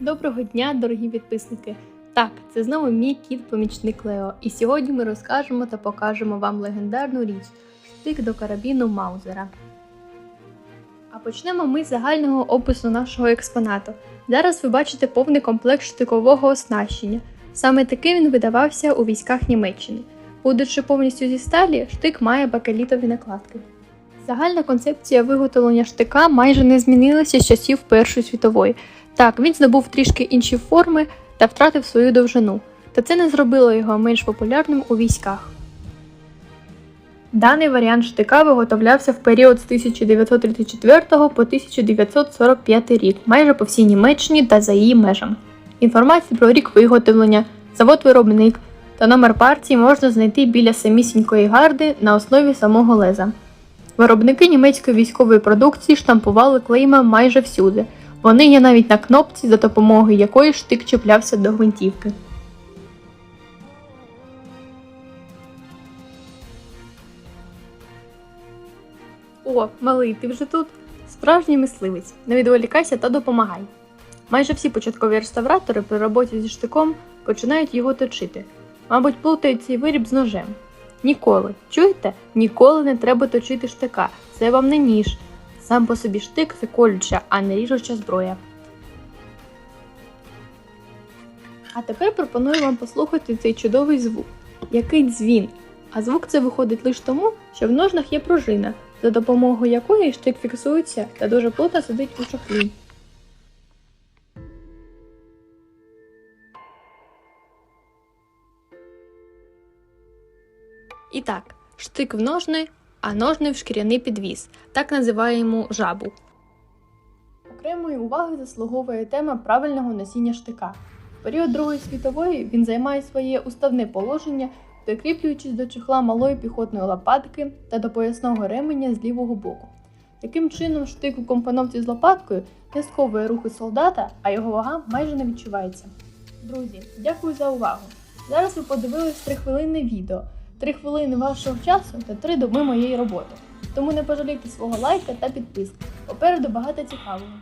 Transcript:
Доброго дня, дорогі підписники! Так, це знову мій кіт-помічник Лео, і сьогодні ми розкажемо та покажемо вам легендарну річ штик до карабіну Маузера. А почнемо ми з загального опису нашого експонату. Зараз ви бачите повний комплект штикового оснащення. Саме таким він видавався у військах Німеччини. Будучи повністю зі сталі, штик має бакелітові накладки. Загальна концепція виготовлення штика майже не змінилася з часів Першої світової. Так, він здобув трішки інші форми та втратив свою довжину, та це не зробило його менш популярним у військах. Даний варіант штика виготовлявся в період з 1934 по 1945 рік, майже по всій Німеччині та за її межами. Інформацію про рік виготовлення, завод-виробник та номер партії можна знайти біля самісінької гарди на основі самого леза. Виробники німецької військової продукції штампували клейма майже всюди. Вони є навіть на кнопці, за допомогою якої штик чіплявся до гвинтівки. О, малий, ти вже тут? Справжній мисливець. Не відволікайся та допомагай. Майже всі початкові реставратори при роботі зі штиком починають його точити. Мабуть, плутають цей виріб з ножем. Ніколи, чуєте? Ніколи не треба точити штика. Це вам не ніж. Сам по собі штик це колюча, а не ріжуча зброя. А тепер пропоную вам послухати цей чудовий звук. Який дзвін. А звук це виходить лише тому, що в ножнах є пружина, за допомогою якої штик фіксується та дуже плотно сидить у шахлі. І так, штик в ножни, а ножни в шкіряний підвіс, так називаємо жабу. Окремої уваги заслуговує тема правильного носіння штика. В період Другої світової він займає своє уставне положення, прикріплюючись до чохла малої піхотної лопатки та до поясного ременя з лівого боку. Таким чином, штик у компоновці з лопаткою не сковує рухи солдата, а його вага майже не відчувається. Друзі, дякую за увагу! Зараз ви подивились трихвилинне відео. Три хвилини вашого часу та три доби моєї роботи. Тому не пожалійте свого лайка та підписки. Попереду багато цікавого.